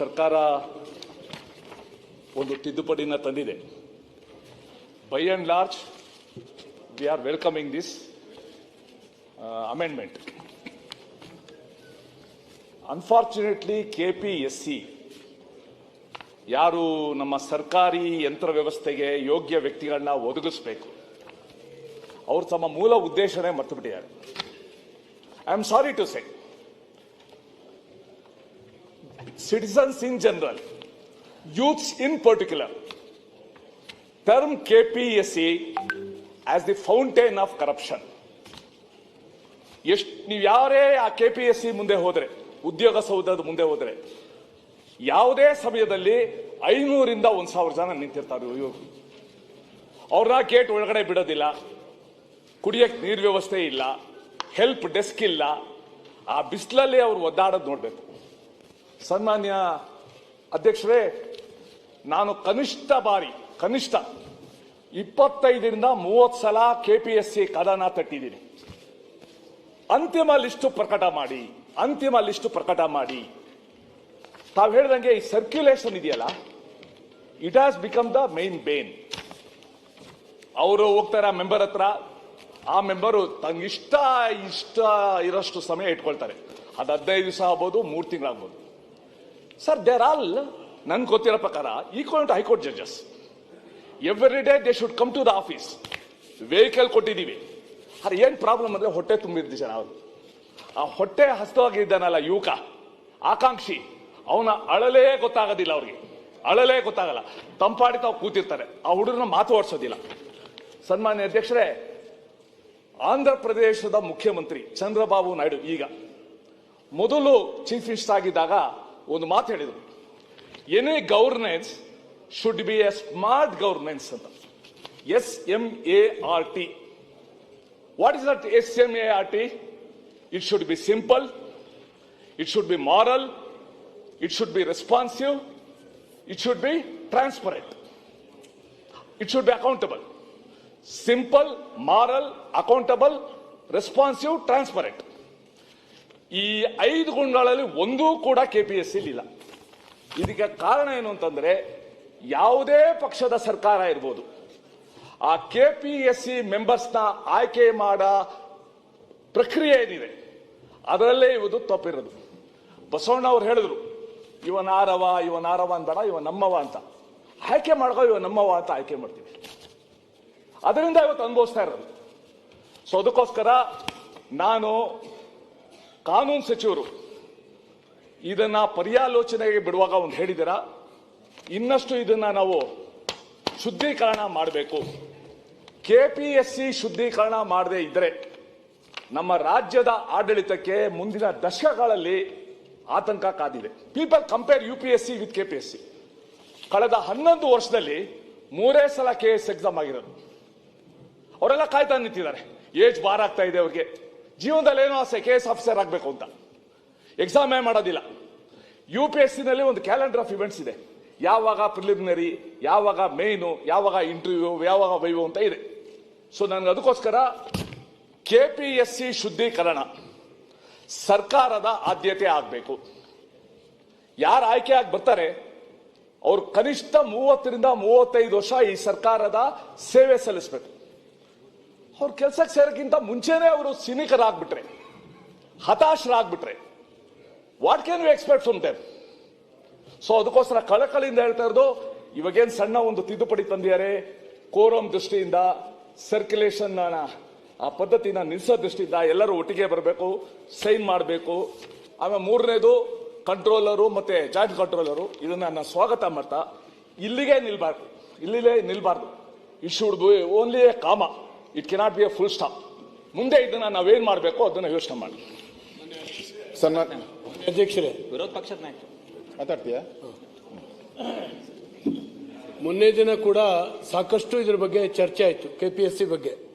ಸರ್ಕಾರ ಒಂದು ತಿದ್ದುಪಡಿನ ತಂದಿದೆ. By and large we are welcoming this amendment unfortunately K P S C ಯಾರು ನಮ್ಮ ಸರ್ಕಾರಿ ಯಂತ್ರ ವ್ಯವಸ್ಥೆಗೆ ಯೋಗ್ಯ ವ್ಯಕ್ತಿಗಳನ್ನ ಒದಗಿಸ್ಬೇಕು? ಅವರು ತಮ್ಮ ಮೂಲ ಉದ್ದೇಶನೇ ಮರ್ತುಬಿಟ್ಟಿದ್ದಾರೆ I am sorry to say citizens in general, youths in particular, term KPSC as the fountain of corruption. ಎಷ್ಟು ನೀವು ಯಾರೇ ಆ ಕೆ ಪಿ ಎಸ್ ಸಿ ಮುಂದೆ ಹೋದರೆ ಉದ್ಯೋಗ ಸೌಧದ ಮುಂದೆ ಹೋದರೆ ಯಾವುದೇ ಸಮಯದಲ್ಲಿ ಐನೂರಿಂದ ಒಂದು ಸಾವಿರ ಜನ ನಿಂತಿರ್ತಾರೆ ಇವ್ರು. ಅವ್ರನ್ನ ಗೇಟ್ ಒಳಗಡೆ ಬಿಡೋದಿಲ್ಲ ಕುಡಿಯಕ್ಕೆ ನೀರು ವ್ಯವಸ್ಥೆ ಇಲ್ಲ ಹೆಲ್ಪ್ ಡೆಸ್ಕ್ ಇಲ್ಲ. ಆ ಬಿಸಿಲಲ್ಲಿ ಅವ್ರು ಒದ್ದಾಡೋದು ನೋಡ್ಬೇಕು. ಸನ್ಮಾನ್ಯ ಅಧ್ಯಕ್ಷರೇ, ನಾನು ಕನಿಷ್ಠ ಬಾರಿ, ಕನಿಷ್ಠ ಇಪ್ಪತ್ತೈದರಿಂದ ಮೂವತ್ತು ಸಲ ಕೆ ಪಿ ಎಸ್ ಸಿ ಕದನ ತಟ್ಟಿದ್ದೀನಿ. ಅಂತಿಮ ಲಿಸ್ಟು ಪ್ರಕಟ ಮಾಡಿ, ಅಂತಿಮ ಲಿಸ್ಟು ಪ್ರಕಟ ಮಾಡಿ. ತಾವು ಹೇಳ್ದಂಗೆ ಈ ಸರ್ಕ್ಯುಲೇಷನ್ ಇದೆಯಲ್ಲ it has become the main bane ಅವರು ಹೋಗ್ತಾರೆ ಆ ಮೆಂಬರ್ ಹತ್ರ, ಆ ಮೆಂಬರು ತನ್ಗಿಷ್ಟ ಇಷ್ಟ ಇರೋಷ್ಟು ಸಮಯ ಇಟ್ಕೊಳ್ತಾರೆ. ಅದು ಹದಿನೈದು ದಿವಸ ಆಗ್ಬೋದು, ಮೂರು ತಿಂಗಳಾಗ್ಬೋದು ಸರ್ ದೇರ್ ಆಲ್ ನನ್ಗೆ ಗೊತ್ತಿರೋ ಪ್ರಕಾರ equal to high court judges every day they should come to the office vehicle ಕೊಟ್ಟಿದ್ದೀವಿ. ಅರೆ, ಏನು ಪ್ರಾಬ್ಲಮ್ ಅಂದರೆ ಹೊಟ್ಟೆ ತುಂಬಿದ್ದೆ ಸರ್ ಅವರು. ಆ ಹೊಟ್ಟೆ ಹಸ್ತವಾಗಿದ್ದಾನಲ್ಲ ಯುವಕ, ಆಕಾಂಕ್ಷಿ. ಅವನ ಅಳಲೇ ಗೊತ್ತಾಗೋದಿಲ್ಲ ಅವ್ರಿಗೆ. ಅಳಲೇ ಗೊತ್ತಾಗಲ್ಲ. ತಂಪಾಡಿ ಕೂತಿರ್ತಾರೆ. ಆ ಹುಡುಗರನ್ನ ಮಾತು ಓಡಿಸೋದಿಲ್ಲ. ಸನ್ಮಾನ್ಯ ಅಧ್ಯಕ್ಷರೇ, ಆಂಧ್ರ ಪ್ರದೇಶದ ಮುಖ್ಯಮಂತ್ರಿ ಚಂದ್ರಬಾಬು ನಾಯ್ಡು ಈಗ ಮೊದಲು ಚೀಫ್ ಮಿನಿಸ್ಟರ್ ಆಗಿದ್ದಾಗ ಒಂದು ಮಾತು ಹೇಳಿದರು. Any governance should be a smart governance ಅಂತ. S M A R T what is that S M A R T it should be simple it should be moral it should be responsive it should be transparent it should be accountable simple moral accountable responsive transparent ಈ ಐದು ಗುಂಡಗಳಲ್ಲಿ ಒಂದೂ ಕೂಡ K P S ಇಲ್ಲ. ಇದಕ್ಕೆ ಕಾರಣ ಏನು ಅಂತಂದ್ರೆ ಯಾವುದೇ ಪಕ್ಷದ ಸರ್ಕಾರ ಇರ್ಬೋದು. ಆ ಕೆ ಪಿ ಎಸ್ ಸಿ ಮೆಂಬರ್ಸ್ನ ಆಯ್ಕೆ ಮಾಡ ಪ್ರಕ್ರಿಯೆ ಏನಿದೆ, ಅದರಲ್ಲೇ ಇವುದು ತಪ್ಪಿರೋದು. ಬಸವಣ್ಣ ಅವ್ರು ಹೇಳಿದ್ರು ಇವನಾರವ ಇವನಾರವ ಇವನ್ ಇವ ನಮ್ಮವ ಅಂತ. ಆಯ್ಕೆ ಮಾಡ್ಕೋ ಇವ ನಮ್ಮವ ಅಂತ ಆಯ್ಕೆ ಮಾಡ್ತೀವಿ. ಅದರಿಂದ ಇವತ್ತು ಅನುಭವಿಸ್ತಾ ಇರೋದು. ಸೊ ಅದಕ್ಕೋಸ್ಕರ ನಾನು ಕಾನೂನು ಸಚಿವರು ಇದನ್ನ ಪರ್ಯಾಲೋಚನೆಗೆ ಬಿಡುವಾಗ ಒಂದು ಹೇಳಿದಿರ? ಇನ್ನಷ್ಟು ಇದನ್ನ ನಾವು ಶುದ್ಧೀಕರಣ ಮಾಡಬೇಕು. ಕೆ ಪಿ ಎಸ್ ಸಿ ಶುದ್ಧೀಕರಣ ಮಾಡದೇ ಇದ್ರೆ ನಮ್ಮ ರಾಜ್ಯದ ಆಡಳಿತಕ್ಕೆ ಮುಂದಿನ ದಶಕಗಳಲ್ಲಿ ಆತಂಕ ಕಾದಿದೆ. People compare U P S C with KPSC. ಕಳೆದ ಹನ್ನೊಂದು ವರ್ಷದಲ್ಲಿ ಮೂರೇ ಸಲ ಕೆ ಎಸ್ ಎಕ್ಸಾಮ್ ಆಗಿರೋದು. ಅವರೆಲ್ಲ ಕಾಯ್ತಾ ನಿಂತಿದ್ದಾರೆ. ಏಜ್ ಬಾರ್ ಆಗ್ತಾ ಇದೆ ಅವ್ರಿಗೆ. ಜೀವನದಲ್ಲಿ ಏನೋ ಆಸೆ ಕೆ ಎಸ್ ಆಫೀಸರ್ ಆಗಬೇಕು ಅಂತ. ಎಕ್ಸಾಮೇ ಮಾಡೋದಿಲ್ಲ. ಯು ಪಿ ಎಸ್ ಸಿನಲ್ಲಿ ಒಂದು ಕ್ಯಾಲೆಂಡರ್ ಆಫ್ ಇವೆಂಟ್ಸ್ ಇದೆ. ಯಾವಾಗ ಪ್ರಿಲಿಮಿನರಿ ಯಾವಾಗ ಮೇಯ್ನು ಯಾವಾಗ ಇಂಟರ್ವ್ಯೂ ಯಾವಾಗ ವೈವು ಅಂತ ಇದೆ. ಸೊ ನನಗೆ ಅದಕ್ಕೋಸ್ಕರ ಕೆ ಪಿ ಎಸ್ ಸಿ ಶುದ್ಧೀಕರಣ ಸರ್ಕಾರದ ಆದ್ಯತೆ ಆಗಬೇಕು. ಯಾರು ಆಯ್ಕೆ ಆಗಿ ಬರ್ತಾರೆ, ಅವರು ಕನಿಷ್ಠ ಮೂವತ್ತರಿಂದ ಮೂವತ್ತೈದು ವರ್ಷ ಈ ಸರ್ಕಾರದ ಸೇವೆ ಸಲ್ಲಿಸಬೇಕು. ಅವ್ರ ಕೆಲಸಕ್ಕೆ ಸೇರೋಕ್ಕಿಂತ ಮುಂಚೆನೆ ಅವರು ಸಿನಿಕರಾಗ್ಬಿಟ್ರೆ, ಹತಾಶರಾಗ್ಬಿಟ್ರೆ what can you expect from them so ಅದಕ್ಕೋಸ್ಕರ ಕಳಕಳಿಯಿಂದ ಹೇಳ್ತಾ ಇರೋದು, ಇವಾಗೇನು ಸಣ್ಣ ಒಂದು ತಿದ್ದುಪಡಿ ತಂದಿದ್ದಾರೆ ಕೋರಂ ದೃಷ್ಟಿಯಿಂದ ಸರ್ಕ್ಯುಲೇಷನ್ ಆ ಪದ್ಧತಿನ ನಿಲ್ಲಿಸೋ ದೃಷ್ಟಿಯಿಂದ ಎಲ್ಲರೂ ಒಟ್ಟಿಗೆ ಬರಬೇಕು ಸೈನ್ ಮಾಡಬೇಕು. ಆಮೇಲೆ ಮೂರನೇದು ಕಂಟ್ರೋಲರು ಮತ್ತೆ ಜಾಯಿಂಟ್ ಕಂಟ್ರೋಲರು ಇದನ್ನ ನಾನು ಸ್ವಾಗತ ಮಾಡ್ತಾ, ಇಲ್ಲಿಗೆ ನಿಲ್ಬಾರ್ದು, ಇಲ್ಲಿಲೇ ನಿಲ್ಬಾರ್ದು. It should be only a comma it cannot be a full stop ಮುಂದೆ ಇದನ್ನ ನಾವೇನ್ ಮಾಡಬೇಕು ಅದನ್ನ ಯೋಚನೆ ಮಾಡಿ. ಅಧ್ಯಕ್ಷರೇ. ವಿರೋಧ ಪಕ್ಷದ ನಾಯಕ ಮಾತಾಡ್ತೀಯ? ಮೊನ್ನೆ ದಿನ ಕೂಡ ಸಾಕಷ್ಟು ಇದ್ರ ಬಗ್ಗೆ ಚರ್ಚೆ ಆಯಿತು ಕೆ ಪಿ ಎಸ್ ಸಿ ಬಗ್ಗೆ.